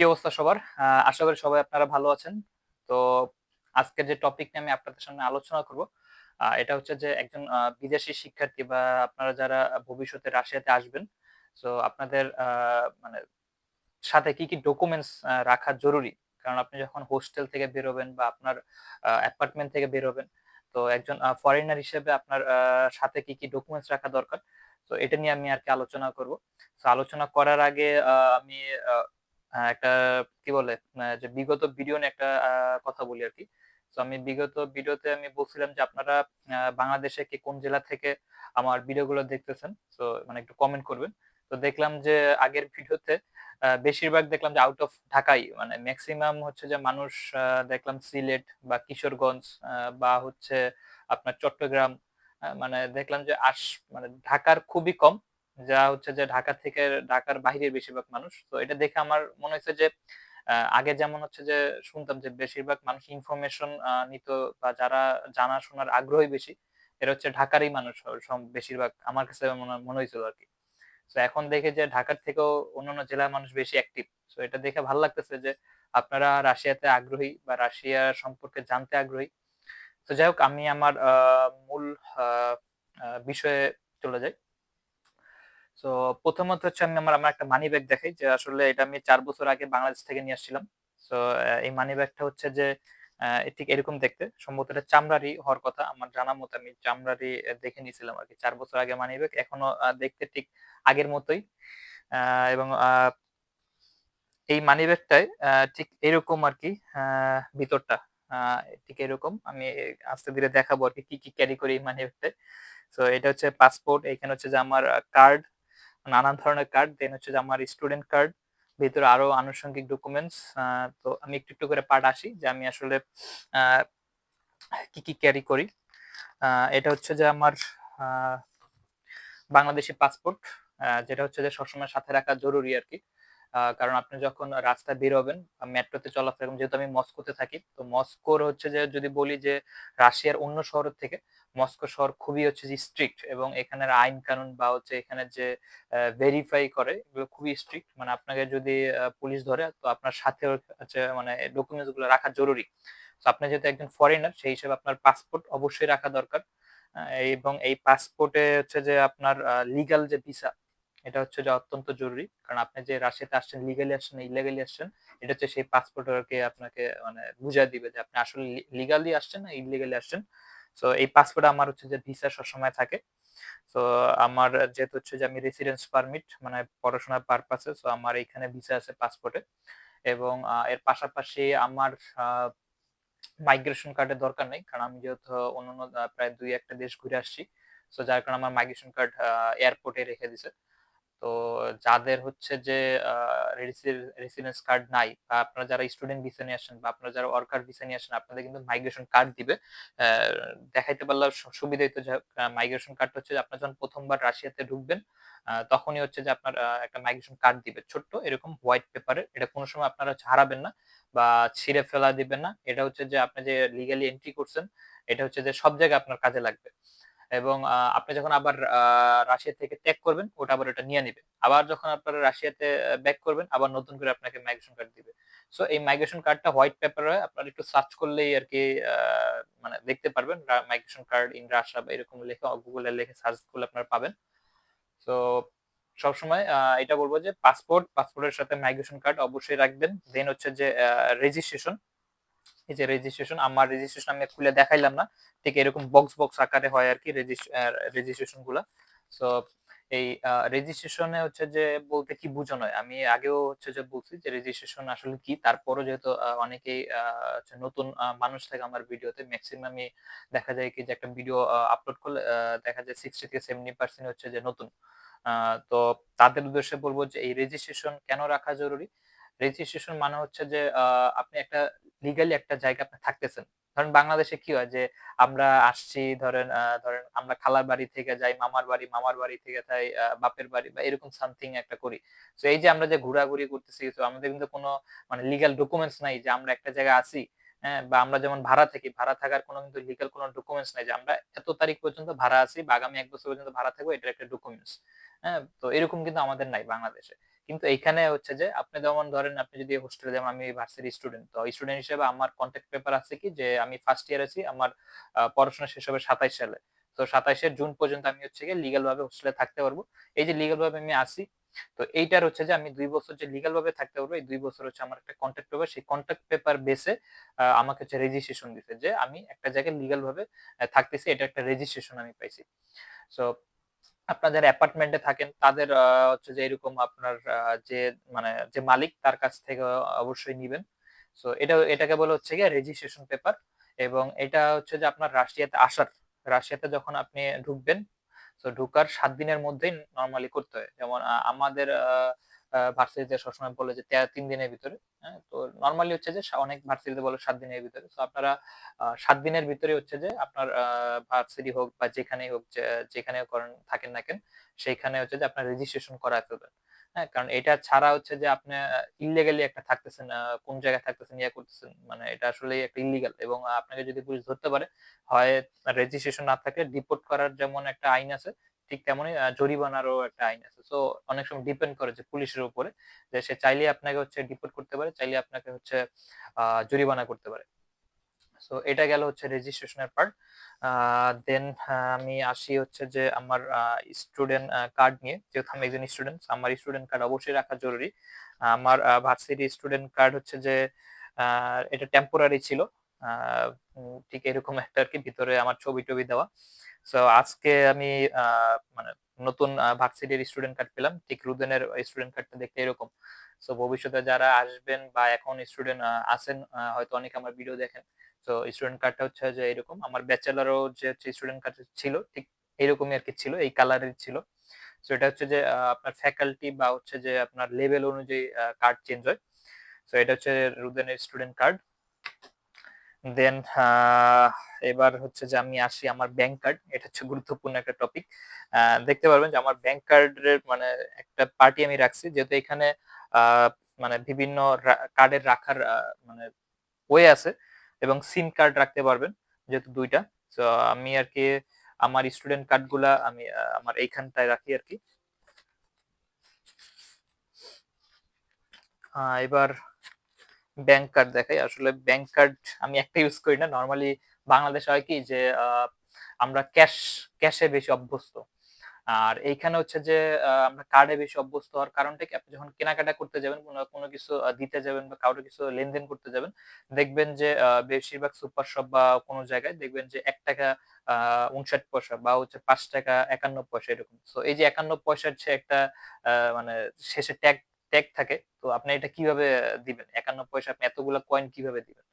কি অবস্থা সবার? আশা করি সবাই আপনারা ভালো আছেন। তো আজকের যে টপিক নিয়ে আমি আপনাদের সামনে আলোচনা করব এটা হচ্ছে যে একজন বিদেশি শিক্ষার্থী বা আপনারা যারা ভবিষ্যতে রাশিয়াতে আসবেন তো আপনাদের মানে সাথে কি কি ডকুমেন্টস রাখা জরুরি? কারণ আপনি যখন হোস্টেল থেকে বেরোবেন বা আপনার অ্যাপার্টমেন্ট থেকে বেরোবেন, তো একজন ফরেনার হিসেবে আপনার সাথে কি কি ডকুমেন্টস রাখা দরকার? তো এটা নিয়ে আমি আর কি আলোচনা করব। তো আলোচনা করার আগে আমি একটা, কি বলে যে বিগত ভিডিও নিয়ে একটা কথা বলি আর কি। তো আমি বিগত ভিডিওতে আমি বলছিলাম যে আপনারা বাংলাদেশে কি কোন জেলা থেকে আমার ভিডিওগুলো দেখতেছেন? তো মানে একটু কমেন্ট করবেন। তো দেখলাম যে আগের ভিডিওতে বেশিরভাগ দেখলাম যে আউট অফ ঢাকাই মানে ম্যাক্সিমাম হচ্ছে যে মানুষ দেখলাম সিলেট বা কিশোরগঞ্জ বা হচ্ছে আপনার চট্টগ্রাম মানে দেখলাম যে আস মানে ঢাকার খুবই কম। যা হচ্ছে যে ঢাকা থেকে ঢাকার বাইরের বেশিরভাগ মানুষ। তো এটা দেখে আমার মনে হচ্ছে যে আগে যেমন হচ্ছে যে শুনতাম যে বেশিরভাগ মানুষ ইনফরমেশন নিত বা যারা জানাশোনার আগ্রহী বেশি, এরা হচ্ছে ঢাকারই মানুষ বেশিরভাগ আমার কাছে মনে হয়েছিল আর কি। তো এখন দেখে যে ঢাকার থেকেও অন্যান্য জেলার মানুষ বেশি অ্যাক্টিভ তো এটা দেখে ভালো লাগতেছে যে আপনারা রাশিয়াতে আগ্রহী বা রাশিয়া সম্পর্কে জানতে আগ্রহী। তো যাই হোক, আমি আমার মূল বিষয়ে চলে যাই। তো প্রথমত হচ্ছে আমি আমার আমার একটা মানি ব্যাগ দেখাই যে আসলে এটা আমি চার বছর আগে বাংলাদেশ থেকে নিয়ে আসছিলাম। তো এই মানি ব্যাগটা হচ্ছে যে ঠিক এরকম দেখতে। সম্ভবত এটা চামড়ারই হওয়ার কথা। আমার জানা মতো আমি চামড়ারই আহ, দেখে নিয়েছিলাম আর কি চার বছর আগে মানি ব্যাগ এখনও দেখতে ঠিক আগের মতোই। এবং এই মানি ব্যাগটায় ঠিক এরকম আর কি ভিতরটা ঠিক এরকম। আমি আস্তে ধীরে দেখাবো আর কি কি ক্যারি করি এই মানি ব্যাগটায় তো এটা হচ্ছে পাসপোর্ট এখানে হচ্ছে যে আমার কার্ড নানান ধরনের কার্ড দেন হচ্ছে যে আমার স্টুডেন্ট কার্ড ভিতরে আরও আনুষঙ্গিক ডকুমেন্টস তো আমি একটু একটু করে পার্ট আসি যে আমি আসলে কি কি ক্যারি করি। এটা হচ্ছে যে আমার বাংলাদেশি পাসপোর্ট যেটা হচ্ছে যে সবসময় সাথে রাখা জরুরি আর কি। কারণ আপনি যখন রাস্তায় বের হবেন মেট্রোতে চলাফেরা যেহেতু আমি মস্কোতে থাকি, তো মস্কোর হচ্ছে যে, যদি বলি যে, রাশিয়ার অন্য শহরের থেকে, মস্কো শহর খুবই হচ্ছে যে স্ট্রিক্ট এবং এখানের আইন কানুন বা হচ্ছে এখানে যে ভেরিফাই করে, এগুলো খুবই স্ট্রিক্ট মানে আপনাকে যদি পুলিশ ধরে, তো আপনার সাথে হচ্ছে মানে ডকুমেন্টসগুলো রাখা জরুরি। তো আপনি যেহেতু একজন ফরেনার সেই হিসেবে আপনার পাসপোর্ট অবশ্যই রাখা দরকার। এবং এই পাসপোর্টে হচ্ছে যে আপনার লিগাল যে ভিসা এটা হচ্ছে যে অত্যন্ত জরুরি। কারণ আপনি যে রাশিয়াতে আসছেন লিগালি আসছেন ইলিগালি আসছেন, এটা হচ্ছে সেই পাসপোর্টকে আপনাকে মানে বুঝিয়ে দিবে যে আপনি আসলে লিগালি আসছেন না ইলিগালি আসছেন। তো এই পাসপোর্ট আমার হচ্ছে যে ভিসা সবসময় থাকে। তো আমার যেহেতু হচ্ছে যে আমি রেসিডেন্স পারমিট মানে পড়াশোনার পারপাসে তো আমার এখানে ভিসা আছে পাসপোর্টে এবং এর পাশাপাশি আমার মাইগ্রেশন কার্ডের দরকার নেই। কারণ আমি যেহেতু অন্যান্য প্রায় দুই একটা দেশ ঘুরে আসছি। তো যার কারণে আমার মাইগ্রেশন কার্ড এয়ারপোর্টে রেখে দিছে। তো যাদের হচ্ছে যে রেসিডেন্স কার্ড নাই বা আপনারা যারা স্টুডেন্ট ভিসা নিয়ে আসেন বা আপনারা যারা ওয়ার্কার ভিসা নিয়ে আসেন, আপনাদের কিন্তু মাইগ্রেশন কার্ড দিবে। দেখাইতে পারলে সু- সুবিধা হইতো যে মাইগ্রেশন কার্ড হচ্ছে আপনার যখন প্রথমবার রাশিয়াতে ঢুকবেন তখনই হচ্ছে যে, আপনার একটা মাইগ্রেশন কার্ড দিবে। ছোট্ট এরকম হোয়াইট পেপারে এটা কোনো সময় আপনারা হারাবেন না বা ছিঁড়ে ফেলা দিবেন না। এটা হচ্ছে যে, আপনি যে লিগালি এন্ট্রি করছেন, এটা হচ্ছে যে, সব জায়গায় আপনার কাজে লাগবে। এবং আপনি যখন আবার রাশিয়া থেকে ত্যাগ করবেন, ওটা আবার ওটা নিয়ে নিবে। আবার যখন আপনারা রাশিয়াতে ব্যাক করবেন, আবার নতুন করে আপনাকে মাইগ্রেশন কার্ড দিবে। সো এই মাইগ্রেশন কার্ডটা হোয়াইট পেপারে আপনারা একটু সার্চ করলেই আর কি মানে দেখতে পারবেন। মাইগ্রেশন কার্ড ইন রাশিয়া বা এরকম লেখে গুগলে লিখে সার্চ করলে আপনারা পাবেন। তো সবসময় এটা বলব যে পাসপোর্ট পাসপোর্টের সাথে মাইগ্রেশন কার্ড অবশ্যই রাখবেন। দেন হচ্ছে যে রেজিস্ট্রেশন এই যে রেজিস্ট্রেশন আমার রেজিস্ট্রেশন আমি খুলে দেখাইলাম না। ঠিক এরকম বক্স বক্স আকারে হয় আর কি রেজিস্ট্রেশনগুলা। তো এই রেজিস্ট্রেশনে হচ্ছে যে বলতে কি বোঝানো হয়? আমি আগেও হচ্ছে যে বলছি যে রেজিস্ট্রেশন আসলে কি? তারপরও যেহেতু অনেকেই নতুন মানুষ থাকে আমার ভিডিওতে ম্যাক্সিমামই দেখা যায় কি যে একটা ভিডিও আপলোড করলে দেখা যায় সিক্সটি থেকে সেভেন্টি পার্সেন্ট হচ্ছে যে নতুন। তো তাদের উদ্দেশ্যে বলব যে এই রেজিস্ট্রেশন কেন রাখা জরুরি? রেজিস্ট্রেশন মানে হচ্ছে যে আপনি একটা লিগালি একটা জায়গা আপনি থাকতেছেন। ধরেন বাংলাদেশে কি হয় যে, আমরা আসছি, ধরেন ধরেন আমরা খালার বাড়ি থেকে যাই, মামার বাড়ি মামার বাড়ি থেকে যাই বাপের বাড়ি বা এরকম সামথিং একটা করি। তো এই যে আমরা যে ঘোরাঘুরি করতেছি তো আমাদের কিন্তু কোনো মানে লিগাল ডকুমেন্টস নাই যে আমরা একটা জায়গায় আছি হ্যাঁ বা আমরা যেমন ভাড়া থাকি, ভাড়া থাকার কোনো কিন্তু লিগাল কোনো ডকুমেন্টস নাই যে আমরা এত তারিখ পর্যন্ত ভাড়া আছি বা আগামী এক বছর পর্যন্ত ভাড়া থাকব, এটার একটা ডকুমেন্টস হ্যাঁ তো এরকম কিন্তু আমাদের নাই বাংলাদেশে। কিন্তু এইখানে হচ্ছে যে আপনি যেমন ধরেন আপনি যদি হোস্টেলে যেমন আমি ভার্সিটি স্টুডেন্ট তো স্টুডেন্ট হিসেবে আমার কন্ট্যাক্ট পেপার আছে কি যে আমি ফার্স্ট ইয়ার আছি, আমার পড়াশোনা শেষ হবে সাতাইশ সালে। তো সাতাইশে জুন পর্যন্ত আমি হচ্ছে গিয়ে লিগাল ভাবে হোস্টেলে থাকতে পারব। এই যে লিগাল ভাবে আমি আসি তো এইটার হচ্ছে যে আমি দুই বছর যে লিগাল ভাবে থাকতে পারব, এই দুই বছর হচ্ছে আমার একটা কন্ট্যাক্ট পেপার সেই কন্ট্যাক্ট পেপার বেসে আমাকে হচ্ছে রেজিস্ট্রেশন দিতে যে আমি একটা জায়গায় লিগাল ভাবে থাকতেছি, এটা একটা রেজিস্ট্রেশন আমি পাইছি। সো আপনার যারা অ্যাপার্টমেন্টে থাকেন, তাদের হচ্ছে যে এরকম আপনার যে মানে যে মালিক তার কাছ থেকে অবশ্যই নিবেন। সো এটা, এটাকে বলে হচ্ছে গিয়ে রেজিস্ট্রেশন পেপার এবং এটা হচ্ছে যে আপনার রাশিয়াতে আসার, রাশিয়াতে যখন আপনি ঢুকবেন তো ঢুকার সাত দিনের মধ্যেই নর্মালি করতে হয়। যেমন আমাদের ভার্সিটিতে সবসময় বলে যে তিন দিনের ভিতরে হ্যাঁ? তো নর্মালি হচ্ছে যে অনেক ভার্সিটিতে বলে সাত দিনের ভিতরে। তো আপনারা সাত দিনের ভিতরে হচ্ছে যে আপনার ভার্সিটি হোক বা যেখানেই হোক যেখানে করেন, থাকেন না কেন, সেইখানে হচ্ছে যে আপনার রেজিস্ট্রেশন করা হ্যাঁ? কারণ এটা ছাড়া হচ্ছে যে আপনি ইলিগালি একটা থাকতেছেন কোন জায়গায় থাকতেছেন, ইয়া করতেছেন মানে এটা আসলে একটা ইলিগাল এবং আপনাকে যদি পুলিশ ধরতে পারে, হয় রেজিস্ট্রেশন না থাকলে ডিপোর্ট করার যেমন একটা আইন আছে ঠিক তেমনই জরিমানারও একটা আইন আছে। তো অনেক সময় ডিপেন্ড করে যে পুলিশের উপরে যে সে চাইলে আপনাকে হচ্ছে ডিপোর্ট করতে পারে চাইলে আপনাকে হচ্ছে জরিমানা করতে পারে। সো এটা গেল হচ্ছে রেজিস্ট্রেশনের পার্ট দেন আমি আসি হচ্ছে যে আমার স্টুডেন্ট কার্ড নিয়ে। যেহেতু আমি একজন স্টুডেন্ট আমার স্টুডেন্ট কার্ড অবশ্যই রাখা জরুরি। আমার ভার্সিটি স্টুডেন্ট কার্ড হচ্ছে যে এটা টেম্পোরারি ছিল। ঠিক এরকম একটা আর কি ভিতরে আমার ছবি টবি দেওয়া। সো আজকে আমি মানে নতুন ভার্সিটির স্টুডেন্ট কার্ড পেলাম। ঠিক রুদেনের স্টুডেন্ট কার্ডটা দেখতে এরকম। সো ভবিষ্যতে যারা আসবেন বা এখন স্টুডেন্ট আছেন হয়তো অনেকে আমার ভিডিও দেখেন। তো স্টুডেন্ট কার্ডটা হচ্ছে যে এরকম। আমার ব্যাচেলারও যে হচ্ছে স্টুডেন্ট কার্ড ছিল, ঠিক এরকমই আর কি ছিল, এই কালারের ছিল। সো এটা হচ্ছে যে আপনার ফ্যাকাল্টি বা হচ্ছে যে আপনার লেভেল অনুযায়ী কার্ড চেঞ্জ হয়। সো এটা হচ্ছে রুদেনের স্টুডেন্ট কার্ড দেন এবার হচ্ছে যে আমি আসি আমার ব্যাংক কার্ড এটা হচ্ছে গুরুত্বপূর্ণ একটা টপিক দেখতে পারবেন যে আমার ব্যাংক কার্ডের মানে একটা পার্টি আমি রাখছি, যেহেতু এখানে মানে বিভিন্ন কার্ডের রাখার মানে ওয়ে আছে এবং সিম কার্ড রাখতে পারবেন যেহেতু দুইটা। তো আমি আর কি আমার স্টুডেন্ট কার্ডগুলা আমি আমার এইখানটায় রাখি আর কি। এবার ব্যাংক কার্ড দেখাই। আসলে ব্যাংক কার্ড আমি একটা ইউজ করি না। নর্মালি বাংলাদেশ হয় কি যে আমরা ক্যাশ ক্যাশে বেশি অভ্যস্ত। আর এইখানে হচ্ছে যে আমরা কার্ডে বেশি অভ্যস্ত হওয়ার কারণটা কি? আপনি যখন কেনাকাটা করতে যাবেন, কোনো কিছু দিতে যাবেন বা কারোর কিছু লেনদেন করতে যাবেন, দেখবেন যে বেশিরভাগ সুপার শপ বা কোনো জায়গায় দেখবেন যে এক টাকা উনষাট পয়সা বা হচ্ছে পাঁচ টাকা একান্ন পয়সা এরকম। তো এই যে একান্ন পয়সার যে একটা মানে শেষে ট্যাগ ট্যাগ থাকে, তো আপনি এটা কীভাবে দিবেন? একান্ন পয়সা আপনি এতগুলো কয়েন কীভাবে দিবেন?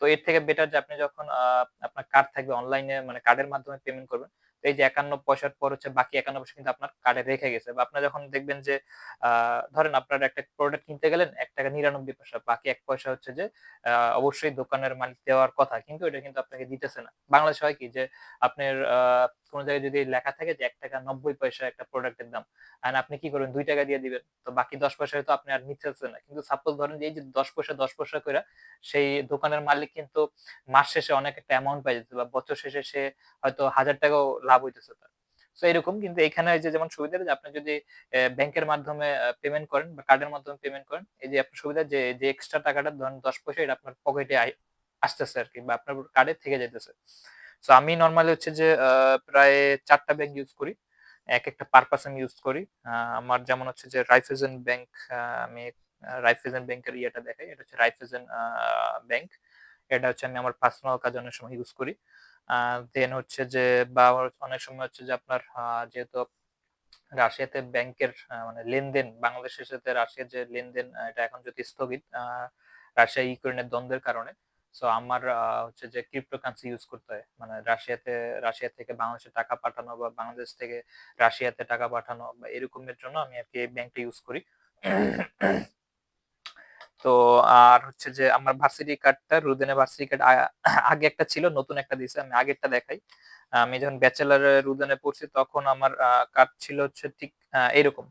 তো এর থেকে বেটার যে আপনি যখন আপনার কার্ড থাকবে অনলাইনে মানে কার্ডের মাধ্যমে পেমেন্ট করবেন এই যে একান্ন পয়সার পর হচ্ছে বাকি একান্ন পয়সা কিন্তু আপনার কার্ডে রেখে গেছে। বা আপনার যখন দেখবেন যে ধরেন আপনার একটা প্রোডাক্ট কিনতে গেলেন, এক টাকা নিরানব্বই পয়সা, বাকি এক পয়সা হচ্ছে যে অবশ্যই দোকানের মালিক দেওয়ার কথা, কিন্তু এটা কিন্তু আপনাকে দিতেছে না। বাংলাদেশ হয় কি যে, আপনার কোন জায়গায় যদি লেখা থাকে যে এক টাকা নব্বই পয়সা একটা প্রোডাক্টের দাম আর আপনি কি করবেন, দুই টাকা দিয়ে দিবেন, তো বাকি দশ পয়সা হয়তো আপনি আর নিতেছেন না। কিন্তু সাপোজ ধরেন যে এই যে দশ পয়সা দশ পয়সা করে সেই দোকানের মালিক কিন্তু মাস শেষে অনেক একটা অ্যামাউন্ট পাই যেতে বা বছর শেষে সে হয়তো হাজার টাকাও লাভ হইতেছে তার। তো এরকম কিন্তু এখানে যে যেমন সুবিধা যে আপনি যদি ব্যাংকের মাধ্যমে পেমেন্ট করেন, বা কার্ডের মাধ্যমে পেমেন্ট করেন, এই যে আপনার সুবিধা যে যে এক্সট্রা টাকাটা ধরেন দশ পয়সা এটা আপনার পকেটে আসতেছে আর কি, বা আপনার কার্ডে থেকে যেতেছে তো আমি নর্মালি হচ্ছে যে প্রায় চারটা ব্যাংক ইউজ করি। এক একটা পারপাস আমি ইউজ করি। আমার যেমন হচ্ছে যে রাইফেজেন ব্যাংক আমি রাইফেজেন ব্যাংকের ইয়েটা দেখাই। এটা হচ্ছে রাইফেজেন ব্যাংক এটা হচ্ছে আমি আমার পার্সোনাল কাজে অনেক সময় ইউজ করি। দেন হচ্ছে যে, বা অনেক সময় হচ্ছে যে, আপনার যেহেতু রাশিয়াতে ব্যাংকের মানে লেনদেন, বাংলাদেশের সাথে রাশিয়ার যে লেনদেন এটা এখন যদি স্থগিত রাশিয়া ইউক্রেনের দ্বন্দ্বের কারণে সো আমার হচ্ছে যে ক্রিপ্টোকারেন্সি ইউজ করতে হয়। মানে রাশিয়াতে, রাশিয়া থেকে বাংলাদেশে টাকা পাঠানো বা বাংলাদেশ থেকে রাশিয়াতে টাকা পাঠানো বা এরকমের জন্য আমি আর কি এই ব্যাংকটা ইউজ করি। তো, আর হচ্ছে যে আমার ভার্সিটি কার্ডটা রুদেনের ভার্সিটি কার্ড আগে একটা ছিল, নতুন একটা দিয়েছে, আমি আগেরটা দেখাই। আমি যখন ব্যাচেলার রুদেনে পড়ছি তখন আমার কার্ড ছিল হচ্ছে ঠিক এরকম।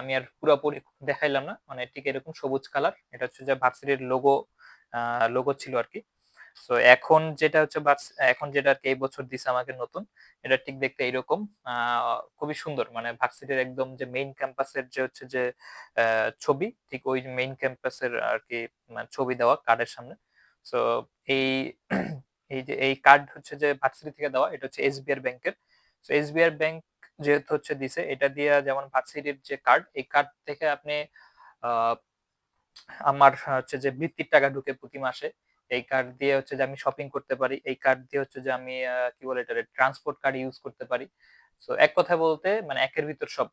আমি আর পুরোপুরি দেখাইলাম না মানে ঠিক এরকম সবুজ কালার এটা হচ্ছে যে ভার্সিটির লোগো লোগো ছিল আর কি সো এখন যেটা হচ্ছে এখন যেটা আর কি এই বছর দিছে আমাকে নতুন, এটা ঠিক দেখতে এইরকম। খুবই সুন্দর মানে ভার্সিটির একদম যে মেইন ক্যাম্পাসের যে হচ্ছে যে ছবি, ঠিক ওই মেইন ক্যাম্পাসের আর কি ছবি দেওয়া কার্ডের সামনে। সো এই এই যে, এই কার্ড হচ্ছে যে ভার্সিটি থেকে দেওয়া, এটা হচ্ছে এসবিআর ব্যাংকের সো এসবিআর ব্যাংক যেহেতু হচ্ছে দিছে, এটা দিয়ে যেমন ভার্সিটির যে কার্ড এই কার্ড থেকে আপনি আমার হচ্ছে যে বৃত্তির টাকা ঢুকে প্রতি মাসে। এই কার্ড দিয়ে হচ্ছে যে আমি শপিং করতে পারি। এই কার্ড দিয়ে হচ্ছে যে আমি কি বলে এটা ট্রান্সপোর্ট কার্ড ইউজ করতে পারি। সো এক কথা বলতে মানে একের ভিতর সব।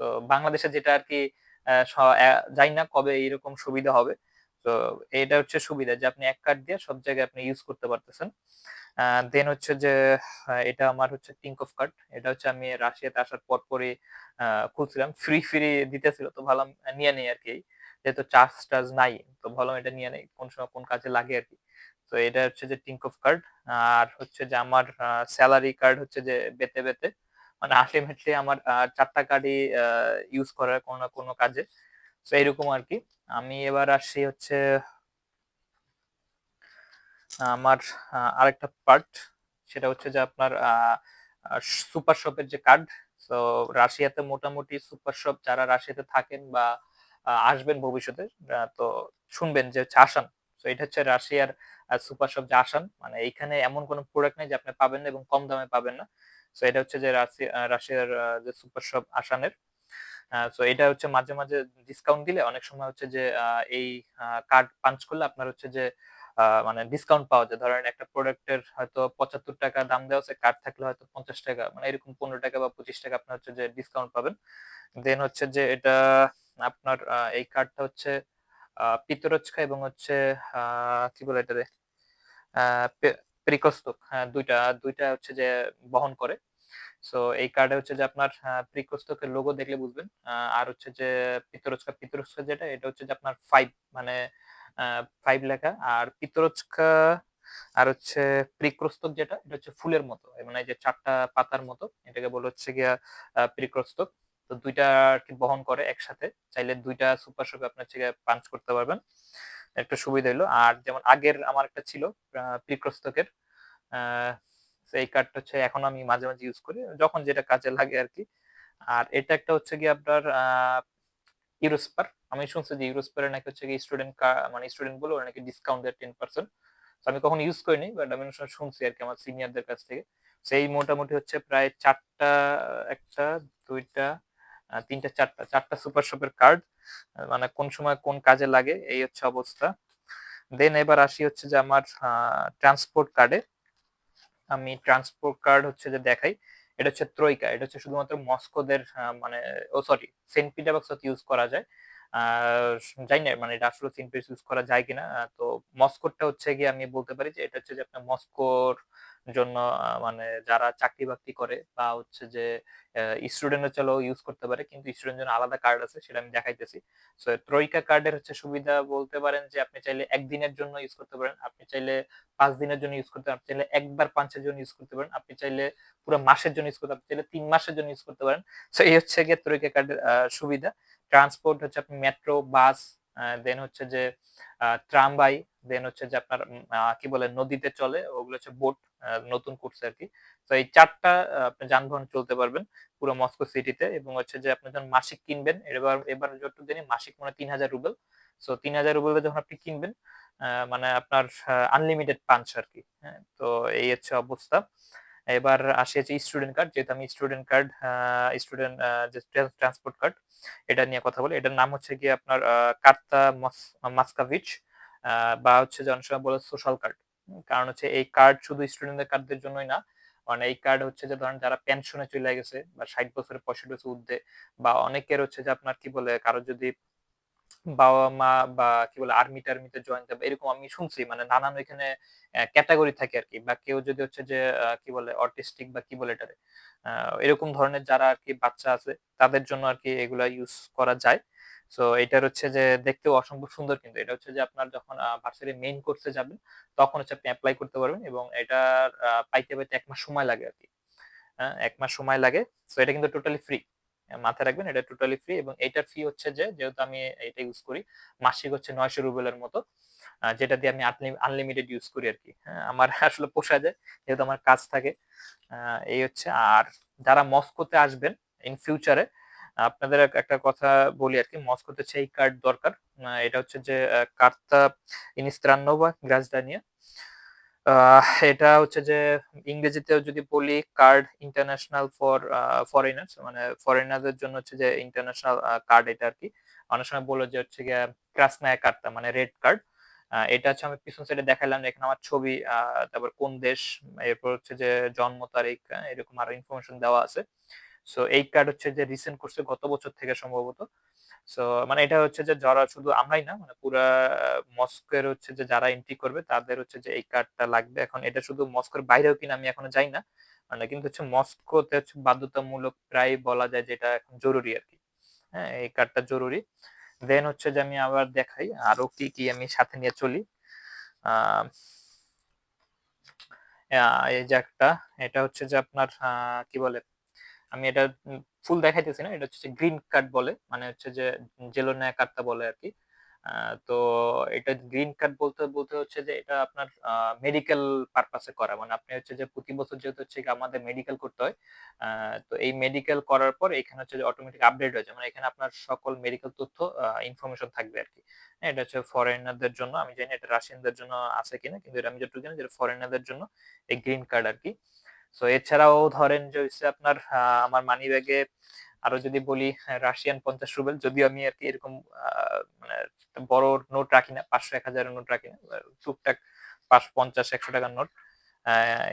তো বাংলাদেশে যেটা আর কি যাই না কবে এইরকম সুবিধা হবে। তো এটা হচ্ছে সুবিধা যে আপনি এক কার্ড দিয়ে সব জায়গায় আপনি ইউজ করতে পারতেছেন। দেন হচ্ছে যে এটা আমার হচ্ছে টিঙ্ক অফ কার্ড এটা হচ্ছে আমি রাশিয়াতে আসার পর পরই খুলছিলাম। ফ্রি ফ্রি দিতেছিল, তো ভালো নিয়ে নেই আর কি যেহেতু চার্জ টার্জ নাই, তো ভাবলাম এটা নিয়ে নেই, কোন সময় কোন কাজে লাগে আর কি। তো এটা হচ্ছে যে টিঙ্ক অফ কার্ড আর হচ্ছে যে আমার স্যালারি কার্ড হচ্ছে যে বেতে বেতে মানে আলটিমেটলি আমার চারটা কার্ডই ইউজ করার কোনো না কোনো কাজে। তো এইরকম আর কি। আমি এবার আসছি হচ্ছে, আমার আরেকটা পার্ট সেটা হচ্ছে যে আপনার সুপার শপের যে কার্ড তো রাশিয়াতে মোটামুটি সুপার শপ যারা রাশিয়াতে থাকেন বা আসবেন ভবিষ্যতে তো শুনবেন যে হচ্ছে আসান, তো এটা হচ্ছে রাশিয়ার সুপার শপ যে আসান মানে এইখানে এমন কোনো প্রোডাক্ট নেই যে আপনি পাবেন না এবং কম দামে পাবেন না। তো এটা হচ্ছে যে রাশিয়ার যে সুপার শপ আসানের তো এটা হচ্ছে মাঝে মাঝে ডিসকাউন্ট দিলে অনেক সময় হচ্ছে যে এই কার্ড পাঞ্চ করলে আপনার হচ্ছে যে মানে ডিসকাউন্ট পাওয়া যায়। ধরেন একটা প্রোডাক্টের হয়তো পঁচাত্তর টাকা দাম দেওয়া আছে কার্ড থাকলে হয়তো পঞ্চাশ টাকা মানে এরকম পনেরো টাকা বা পঁচিশ টাকা আপনার হচ্ছে যে ডিসকাউন্ট পাবেন। দেন হচ্ছে যে এটা আপনার এই কার্ডটা হচ্ছে পিতরচকা এবং হচ্ছে কি বলে এটাতে প্রিকস্তক হ্যাঁ দুইটা দুইটা হচ্ছে যে বহন করে। সো এই কার্ডে হচ্ছে যে আপনার প্রিকস্তকের লোগো দেখলে বুঝবেন। আর হচ্ছে যে পিতরচকা পিতরচকা যেটা, এটা হচ্ছে যে আপনার ফাইভ মানে ফাইভ লেখা। আর পিতরচকা আর হচ্ছে প্রিক্রস্তক যেটা, এটা হচ্ছে ফুলের মতো। মানে যে চারটা পাতার মতো, এটাকে বলে হচ্ছে গিয়া প্রিক্রস্তক তো দুইটা আর কি বহন করে একসাথে। চাইলে দুইটা সুপার শপে আপনার হচ্ছে পাঞ্চ করতে পারবেন। একটা সুবিধা হলো আর যেমন আগের আমার একটা ছিল প্রিক্রস্তকের এই কার্ডটা হচ্ছে এখন আমি মাঝে মাঝে ইউজ করি। যখন যেটা কাজে লাগে আর কি আর এটা একটা হচ্ছে কি আপনার ইউরোস্পার আমি শুনছি যে ইউরোস্পারে নাকি হচ্ছে কি স্টুডেন্ট মানে স্টুডেন্ট বলে ওরা নাকি ডিসকাউন্ট দেয় টেন পার্সেন্ট তো আমি কখনো ইউজ করিনি বাট আমি শুনছি আর কি আমার সিনিয়রদের কাছ থেকে। সেই মোটামুটি হচ্ছে প্রায় চারটা, একটা, দুইটা তিনটা, চারটা চারটা সুপার শপের কার্ড মানে কোন সময় কোন কাজে লাগে, এই হচ্ছে অবস্থা। দেন এবার আসি হচ্ছে যে আমার ট্রান্সপোর্ট কার্ডে আমি ট্রান্সপোর্ট কার্ড হচ্ছে যে দেখাই, এটা হচ্ছে ত্রৈকা এটা হচ্ছে শুধুমাত্র মস্কোদের মানে ও সরি সেন্ট পিটারবার্গস ইউজ করা যায়। জানি না মানে এটা আসলে পিটার্স ইউজ করা যায় কিনা। তো মস্কোরটা হচ্ছে গিয়ে আমি বলতে পারি যে এটা হচ্ছে যে আপনার মস্কোর জন্য মানে যারা চাকরি বাকরি করে বা হচ্ছে যে স্টুডেন্ট চাইলেও ইউজ করতে পারে, কিন্তু স্টুডেন্ট জন্য আলাদা কার্ড আছে সেটা আমি দেখাইতেছি। সো ত্রয়িকা কার্ডের হচ্ছে সুবিধা বলতে পারেন যে আপনি চাইলে একদিনের জন্য ইউজ করতে পারেন, আপনি চাইলে পাঁচ দিনের জন্য ইউজ করতে পারেন, আপনি চাইলে একবার পাঁচের জন্য ইউজ করতে পারেন, আপনি চাইলে পুরো মাসের জন্য ইউজ করতে আপনি চাইলে তিন মাসের জন্য ইউজ করতে পারেন। সো এই হচ্ছে গিয়ে ত্রয়িকা কার্ডের সুবিধা। ট্রান্সপোর্ট হচ্ছে আপনি মেট্রো বাস দেন হচ্ছে যে ট্রামবাই দেন হচ্ছে যে আপনার কি বলে, নদীতে চলে, ওগুলো হচ্ছে বোট নতুন করছে আর কি। তো এই চারটা আপনি যানবাহন চলতে পারবেন পুরো মস্কো সিটিতে এবং হচ্ছে যে আপনি যখন মাসিক কিনবেন, এবার এবার যতটুকু জানি মাসিক মানে তিন হাজার রুবেল। সো তিন হাজার রুবেল যখন আপনি কিনবেন মানে আপনার আনলিমিটেড পাঞ্চ আর কি হ্যাঁ। তো, এই হচ্ছে অবস্থা। এবার আসি হচ্ছে স্টুডেন্ট কার্ড যেহেতু আমি স্টুডেন্ট কার্ড স্টুডেন্ট যে ট্রান্সপোর্ট কার্ড এটা নিয়ে কথা বলি। এটার নাম হচ্ছে কি আপনার কার্তা মাস্কাভিচ বা হচ্ছে যে বলে সোশ্যাল কার্ড। কারণ হচ্ছে এই কার্ড শুধু স্টুডেন্টদের কার্ডদের জন্যই না মানে এই কার্ড হচ্ছে যে ধরেন যারা পেনশনে চলে গেছে বা ষাট বছরের পঁয়ষট্টি বছর ঊর্ধ্বে বা অনেকের হচ্ছে যে আপনার কি বলে, কারও যদি বাবা মা বা কি বলে আর্মি টার্মিতে জয়েন দেবে, এরকম আমি শুনছি। মানে নানান ওইখানে ক্যাটাগরি থাকে আর কি বা কেউ যদি হচ্ছে যে কি বলে অটিস্টিক বা কি বলে এটারে এরকম ধরনের যারা আর কি বাচ্চা আছে, তাদের জন্য আর কি এগুলা ইউজ করা যায়। সো এটার হচ্ছে যে, দেখতেও অসম্ভব সুন্দর কিন্তু। এটা হচ্ছে যে, আপনার যখন ভার্সিটি মেইন কোর্সে যাবেন, তখন হচ্ছে আপনি অ্যাপ্লাই করতে পারবেন এবং এটা পাইতে পাইতে এক মাস সময় লাগে আর কি হ্যাঁ এক মাস সময় লাগে। সো এটা কিন্তু টোটালি ফ্রি মাথায় রাখবেন এটা টোটালি ফ্রি এবং এটার ফি হচ্ছে যে যেহেতু আমি এটা ইউজ করি মাসিক হচ্ছে নয়শো রুবেলের মতো যেটা দিয়ে আমি আনলিমিটেড ইউজ করি আর কি হ্যাঁ, আমার আসলে পোষা যায় যেহেতু আমার কাজ থাকে। এই হচ্ছে আর যারা মস্কোতে আসবেন ইন ফিউচারে আপনাদের একটা কথা বলি আর কি মস্কোতে সেই কার্ড দরকার। এটা হচ্ছে যে কার্তা ইনিস্ত্রান্নোভা গ্রাজদানিয়া এটা হচ্ছে যে ইংরেজিতেও যদি বলি কার্ড ইন্টারন্যাশনাল ফর ফরেনার্স মানে ফরেনারদের জন্য হচ্ছে যে ইন্টারন্যাশনাল কার্ড এটা আর কি অনেক সময় বলে যে হচ্ছে গিয়ে ক্রাসনায়া কার্ডটা মানে রেড কার্ড এটা হচ্ছে আমি পিছন সাইডে দেখালাম এখানে আমার ছবি তারপর কোন দেশ, এরপর হচ্ছে যে জন্ম তারিখ, এরকম আরও ইনফরমেশন দেওয়া আছে। সো এই কার্ড হচ্ছে যে রিসেন্ট করছে গত বছর থেকে সম্ভবত। সো মানে এটা হচ্ছে যে যারা শুধু আমরাই না মানে পুরা মস্কোর হচ্ছে যে যারা এন্ট্রি করবে, তাদের হচ্ছে যে এই কার্ডটা লাগবে। এখন এটা শুধু মস্কোর বাইরেও কিনা আমি এখনও যাই না মানে কিন্তু হচ্ছে মস্কোতে হচ্ছে বাধ্যতামূলক প্রায় বলা যায় যেটা এখন জরুরি আর কি হ্যাঁ এই কার্ডটা জরুরি। দেন হচ্ছে যে আমি আবার দেখাই আরও কি কি আমি সাথে নিয়ে চলি। এই যে একটা, এটা হচ্ছে যে আপনার কি বলে? আমি এটা ফুল দেখাইতেছি না এটা হচ্ছে গ্রিন কার্ড বলে মানে হচ্ছে যে জেলো জেলোনায়া কার্ডটা বলে আর কি তো এটা গ্রিন কার্ড বলতে বলতে হচ্ছে যে এটা আপনার মেডিকেল পারপাসে করা। মানে আপনি হচ্ছে যে প্রতি বছর যেহেতু হচ্ছে আমাদের মেডিকেল করতে হয় তো এই মেডিকেল করার পর এখানে হচ্ছে যে অটোমেটিক আপডেট হয়ে যায়। মানে এখানে আপনার সকল মেডিকেল তথ্য ইনফরমেশন থাকবে আর কি হ্যাঁ, এটা হচ্ছে ফরেনারদের জন্য আমি জানি এটা রাশিয়ানদের জন্য আছে কিনা কিন্তু এটা আমি যতটুকু জানি যে ফরেনারদের জন্য এই গ্রিন কার্ড আর কি সো এছাড়াও ধরেন যে হচ্ছে আপনার আমার মানি ব্যাগে আরও যদি বলি রাশিয়ান পঞ্চাশ রুবেল যদিও আমি আর কি এরকম মানে বড় নোট রাখি না, পাঁচশো, এক হাজারের নোট রাখি না টুকটাক পাঁচ পঞ্চাশ, একশো টাকার নোট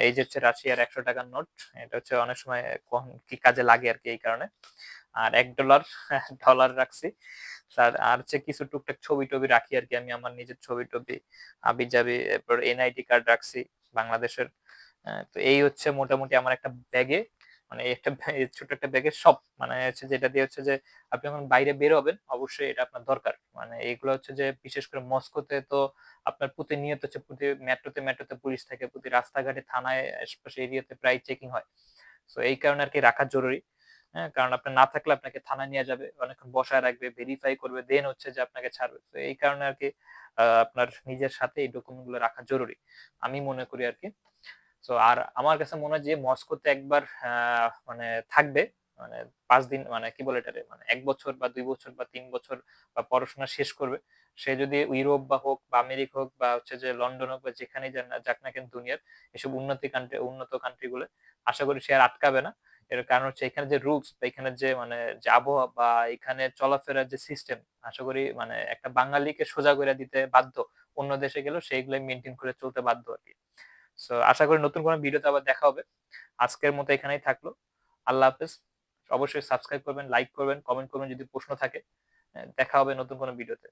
এই যে হচ্ছে রাশিয়ার একশো টাকার নোট এটা হচ্ছে অনেক সময় কি কাজে লাগে আর কি এই কারণে। আর এক ডলার ডলার রাখছি। স্যার আর হচ্ছে কিছু টুকটাক ছবি টবি রাখি আর কি, আমি আমার নিজের ছবি টবি আবি যাবি এরপর এনআইডি কার্ড রাখছি, বাংলাদেশের তো এই হচ্ছে মোটামুটি আমার একটা ব্যাগে মানে একটা ছোট একটা ব্যাগের সব মানে হচ্ছে যেটা দিয়ে হচ্ছে যে আপনি যখন বাইরে বের হবেন, অবশ্যই এটা আপনার দরকার। মানে এইগুলো হচ্ছে যে বিশেষ করে মস্কোতে তো আপনার প্রতিনিয়ত হচ্ছে প্রতি মেট্রোতে মেট্রোতে পুলিশ থাকে, প্রতি রাস্তাঘাটে, থানায়, আশপাশে এরিয়াতে প্রায় চেকিং হয়। তো এই কারণে আর কি রাখা জরুরি। হ্যাঁ কারণ আপনার না থাকলে আপনাকে থানায় নিয়ে যাবে, অনেকক্ষণ বসায় রাখবে ভেরিফাই করবে দেন হচ্ছে যে আপনাকে ছাড়বে। তো এই কারণে আর কি আপনার নিজের সাথে এই ডকুমেন্টগুলো রাখা জরুরি। আমি মনে করি আর কি তো আর আমার কাছে মনে হয় যে মস্কোতে একবার মানে থাকবে মানে পাঁচ দিন মানে কি বলে এটারে মানে এক বছর বা দুই বছর বা তিন বছর বা পড়াশোনা শেষ করবে। সে যদি ইউরোপ বা হোক বা আমেরিকা হোক বা হচ্ছে যে লন্ডন হোক বা যেখানে যাক না কেন দুনিয়ার, এসব উন্নতি কান্ট্রি উন্নত কান্ট্রি গুলো, আশা করি সে আর আটকাবে না। এর কারণ হচ্ছে এখানে যে রুলস বা এখানে যে মানে যে আবহাওয়া বা এখানে চলাফেরার যে সিস্টেম আশা করি মানে একটা বাঙালিকে সোজা করে দিতে বাধ্য অন্য দেশে গেলেও সেইগুলোই মেনটেন করে চলতে বাধ্য আর কি। সো আশা করি নতুন কোনো ভিডিওতে আবার দেখা হবে। আজকের মতো এখানেই থাকল। আল্লাহ হাফেজ। অবশ্যই সাবস্ক্রাইব করবেন লাইক করবেন কমেন্ট করবেন যদি প্রশ্ন থাকে। দেখা হবে নতুন কোনো ভিডিওতে।